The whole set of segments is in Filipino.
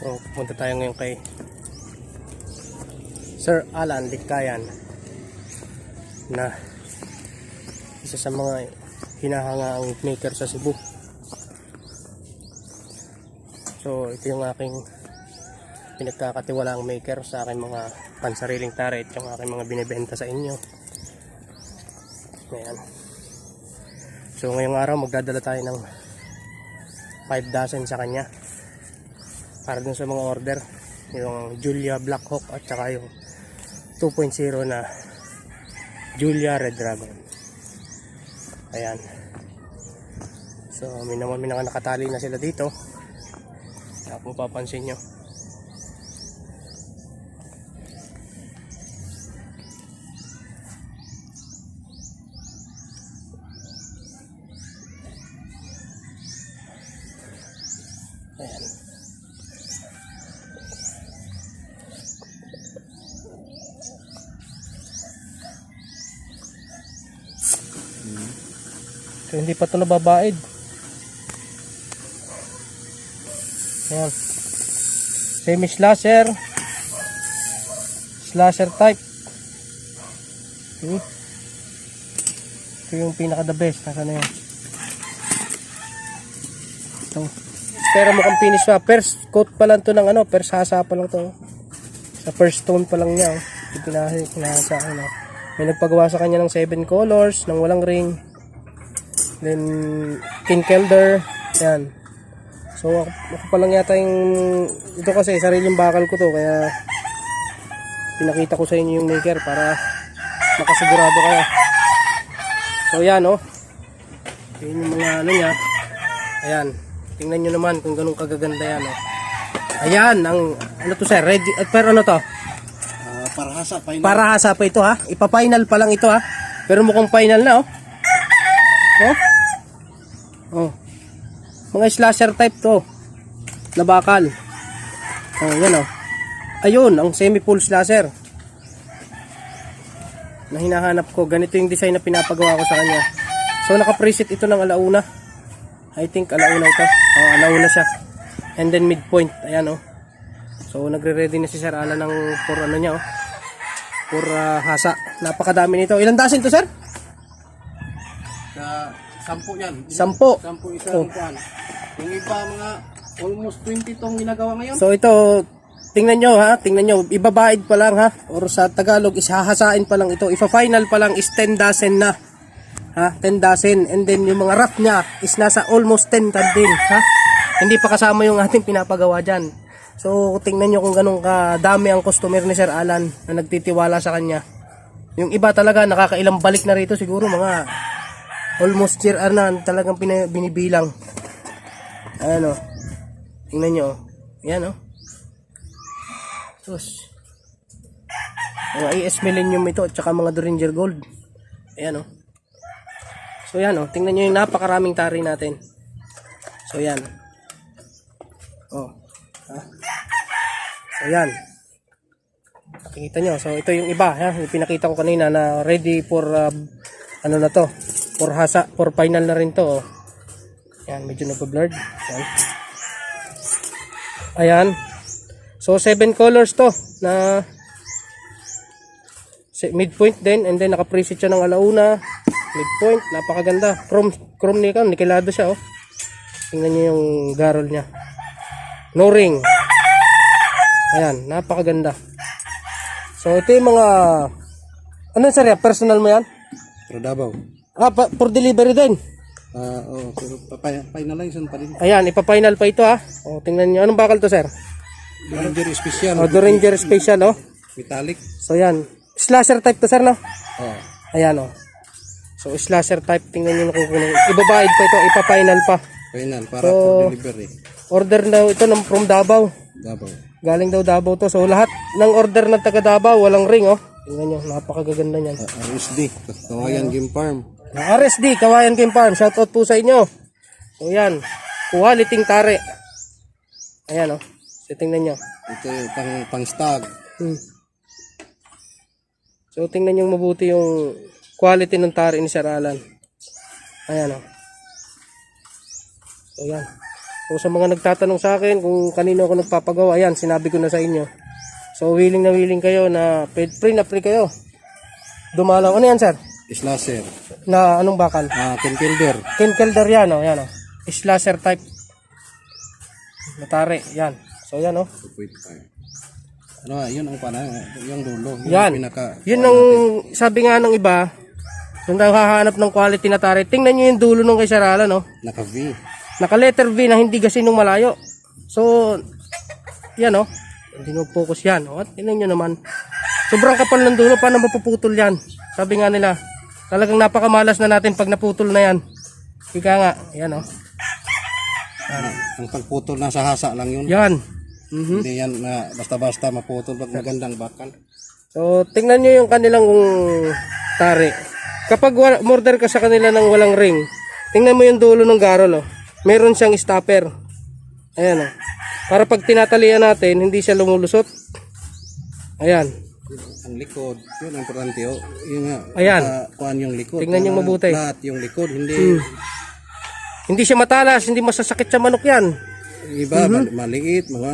So, pupunta tayo ngayon kay Sir Alan Likayan na isa sa mga hinahangaang maker sa Cebu. So, ito yung aking pinagkakatiwalaang maker sa aking mga pansariling turret yung aking mga binibenta sa inyo. Ayan. So, ngayong araw magdadala tayo ng 5 dozen sa kanya para dun sa mga order yung Julia Black Hawk at saka yung 2.0 na Julia Red Dragon. Ayan. So may naman may mga nakatali na sila dito. Kung papansin nyo So, hindi pa ito nababaid. Ayan. Semi slasher. Slasher type. Hmm. Ito yung pinaka the best. Nasaan na yun? Ito. Pero mukhang finish pa. First coat pa lang to ng ano. First hasa pa lang to. Sa first tone pa lang niya. Oh. Pinahasa. Ano. May nagpagawa sa kanya ng 7 colors. Ng walang ring. Then, King Kelder. Yan. So, ako, ako pa lang yata yung... Ito kasi, sariling bakal ko to. Kaya, pinakita ko sa inyo yung maker para makasigurado kayo. So, yan, oh. Yan yung mga ano niya. Ayan. Tingnan nyo naman kung ganun kagaganda yan, oh. Ayan, ang... Ano to, sir? Ready... At pero ano to? Ah, para hasa pa yun. Para hasa pa ito, ha? Ipa-final pa lang ito, ha? Pero mukhang final na, oh. Oh? Oh. Mga slasher type to. Na bakal. Oh, yan oh. Ayun, ang semi-full slasher. Na hinahanap ko. Ganito yung design na pinapagawa ko sa kanya. So, naka-preset ito ng alauna. I think alauna ito. Oh, alauna siya. And then midpoint. Ayan oh. So, nagre-ready na si Sir Alan ng for ano niya oh. For ah, hasa. Napakadami nito. Ilang dasin to, sir? Sa sampu yan. Sampo. Sampu isa Oh. ang kuhan. Yung iba mga almost 20 tong ginagawa ngayon. So ito, tingnan nyo ha, tingnan nyo, ibabaid pa lang ha, or sa Tagalog, ishahasain pa lang ito, ifa-final pa lang is 10 dozen na. Ha, 10 dozen, and then yung mga wrap niya is nasa almost 10 ka din, ha. Hindi pa kasama yung ating pinapagawa dyan. So, tingnan nyo kung ganun kadami ang customer ni Sir Alan na nagtitiwala sa kanya. Yung iba talaga, nakakailang balik na rito, siguro mga almost year ano, na talagang pina- binibilang. Ayan o. Tingnan nyo. o. Yan o. Sus. Mga AS Millennium ito at saka mga Duringer Gold. Ayan o. So yan o. Tingnan nyo yung napakaraming tari natin. So yan. Oh. Ha? So yan. Nakikita nyo. So ito yung iba. Ha? Yung pinakita ko kanina na ready for uh, ano na to. For hasa. For final na rin to. Oh. Yan. Medyo nagpa-blurred. Yan. Ayan. So, seven colors to na midpoint din and then naka-preset siya ng alauna. Midpoint, napakaganda. Chrome, chrome nickel, nikelado siya oh. Tingnan niyo yung garol niya. No ring. Ayan, napakaganda. So, ito yung mga ano sir, yan? personal mo yan? Pero Davao. Ah, pa, for delivery din. Ah, oh, pero finalization pa din. Ayan, ipa-final pa ito ha. O, tingnan niyo. Anong bakal to sir? Ranger special. O, The Ranger Special oh. Metallic. So yan. Slasher type to sir no? Oh. Ayan oh. So slasher type tingnan niyo kung kunin. Ibabayad pa ito, ipa-final pa. Final para So- for delivery. Order daw ito ng from Davao. Davao. Galing daw Davao to. So lahat ng order ng taga Davao walang ring oh. Tingnan niyo, napakaganda niyan. Ah, RSD. Kawayan Game Farm. RSD, Kawayan Game Farm. Shout out po sa inyo. So yan. Quality tare. Ayan oh. So tingnan niyo. Ito yung pang, pang stag. Hmm. So tingnan niyo mabuti yung quality ng tari ni Sir Alan. Ayan oh. So yan. So sa mga nagtatanong sa akin kung kanino ako nagpapagawa, ayan, sinabi ko na sa inyo. So willing na willing kayo na pre na pre kayo. Dumalaw. Ano yan, sir? Slasher. Na anong bakal? Ah, Kinkilder. Ken Kelder yan, oh, yan, oh. Slasher type. Natare, yan. So yan, oh. 2.5. Ano, yun ang pana, yung dulo. Yun Yan. Pinaka, Yun ang sabi nga ng iba, kung hahanap ng quality na tare, tingnan nyo yung dulo ng kay Sarala, no? naka V. Naka letter V na hindi gasinong malayo. So, yan, oh. Hindi mo focus yan. O, at tingnan nyo naman. Sobrang kapal ng dulo, paano mapuputol yan? Sabi nga nila, talagang napakamalas na natin pag naputol na yan. Ika nga, yan, oh. Ang pagputol na sa hasa lang yun. Yan. Mhm. Hindi yan na basta-basta maputol pag magandang bakal. So, tingnan nyo yung kanilang tari. Kapag murder ka sa kanila ng walang ring, tingnan mo yung dulo ng garol, oh. Meron siyang stopper. Ayan, oh. Para pag tinatalian natin, hindi siya lumulusot. Ayan. Ang likod, yun ang importante. Oh. Yung, nga, Ayan. ah, kuhaan yung likod. Tingnan yung mabuti. Hmm. Lahat yung likod, hindi Hindi siya matalas, hindi masasakit sa manok yan. iba, mal- maliit, mga.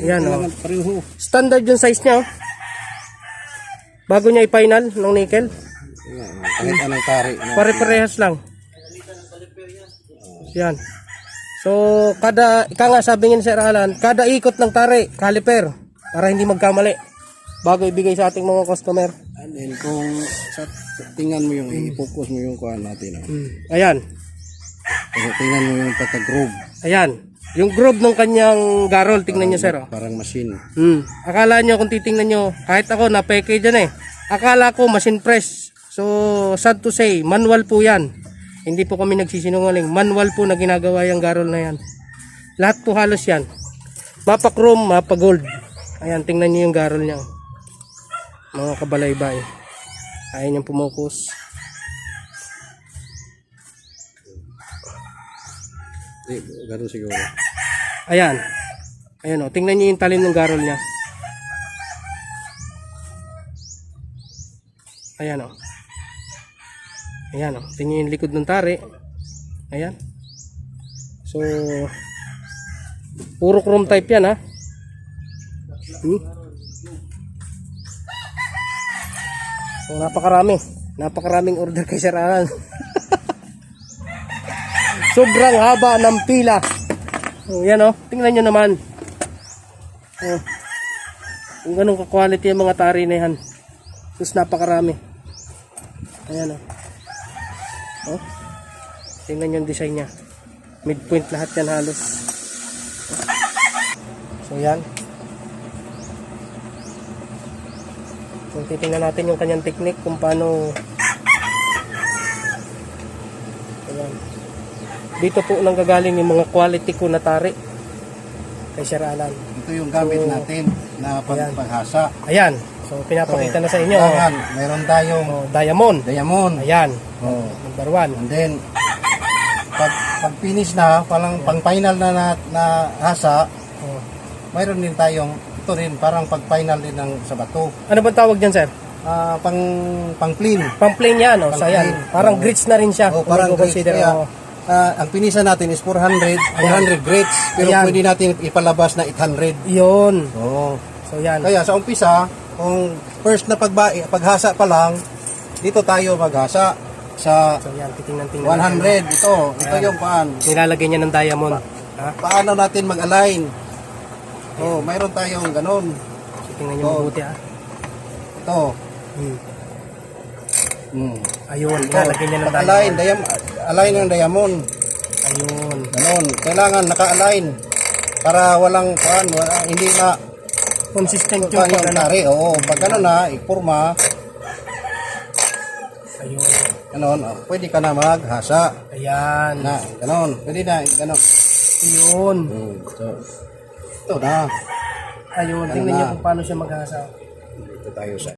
Ayan, oh. pareho. Standard yung size niya, oh. Bago niya i-final ng nickel. Yan, Kahit anong tari. ano. Pare-parehas lang. Yan. So, kada, ika nga sabi nga ni Sir Alan, kada ikot ng tari, caliper, para hindi magkamali. Bago ibigay sa ating mga customer. And then kung sa, tingnan mo yung, i-focus mo yung kuhaan natin. Oh. Hmm. Ayan. Kasi tingnan mo yung pagka-groove. Ayan. Yung groove ng kanyang garol, tingnan niyo sir. Oh. Parang machine. Hmm. Akala nyo kung titingnan nyo, kahit ako na-peke dyan eh. Akala ko machine press. So, sad to say, manual po yan. Hindi po kami nagsisinungaling. Manual po na ginagawa yung garol na yan. Lahat po halos yan. Mapa chrome, mapa gold. Ayan, tingnan nyo yung garol niya. Mga kabalaybay. Ayaw niyang pumukus. Eh, ganun siguro. Ayan. Ayan o, tingnan nyo yung talim ng garol niya. Ayan o. Ayan o, tingnan nyo yung likod ng tari. Ayan. So, puro chrome type yan ha. Hmm? So, napakarami. Napakaraming order kay Sir Alan. Sobrang haba ng pila. Oh, yan oh, tingnan nyo naman. Oh. Kung ganun ka-quality ang mga tari na yan. Tapos napakarami. Ayan oh. Oh. Tingnan nyo yung design niya. Midpoint lahat yan halos. So yan. So titingnan natin yung kanyang technique kung paano Ayan. Dito po nanggagaling yung mga quality ko na tari kay Sir Alan. Ito yung gamit natin na pag Ayan. Ayan. So pinapakita na sa inyo. Oh. Kailangan, meron tayong Oh, diamond. diamond. Ayan. Oh. Number one. And then, pag, pag finish na, palang pang final na, na, na hasa, Oh. mayroon din tayong, ito rin, parang pag final din ng sa bato. Ano bang tawag dyan, sir? Ah, pang, pang clean. Pang-plain yan. Oh. So, ayan. Pang-plain. Parang grits na rin siya. Oh, kung parang grades. i-consider, Kaya, oh. ah, ang pinisa natin is 400, 400 grades. Pero Ayan. pwede natin ipalabas na 800. Yun. Oh. So, yan. Kaya sa umpisa, kung first na pagba, paghasa pa lang, dito tayo maghasa sa So, yan. Titingnan-tingnan. natin. 100. Ito, ito yung paan. Nilalagay niya ng diamond. Ha? Paano natin mag-align? Oh, mayroon tayong ganun. So, tingnan niyo Oh. mabuti, ha? Ito. Hmm. Hmm. Ayun. Ito. Nilalagay niya ng Align, diamond. diam align ng diamond. Ayun. Ganun. Kailangan naka-align para walang kuan, wala, hindi na Consistent yung kuan yung pag tari. Oo, pag ganun na, iporma, Ayun. ganun, oh, pwede ka na maghasa. Ayan. Na, ganun. Pwede na, ganun. Ayun. Hmm. So, ito na. Ayun. Ano Tingnan na? niyo kung paano siya maghasa. Dito tayo sa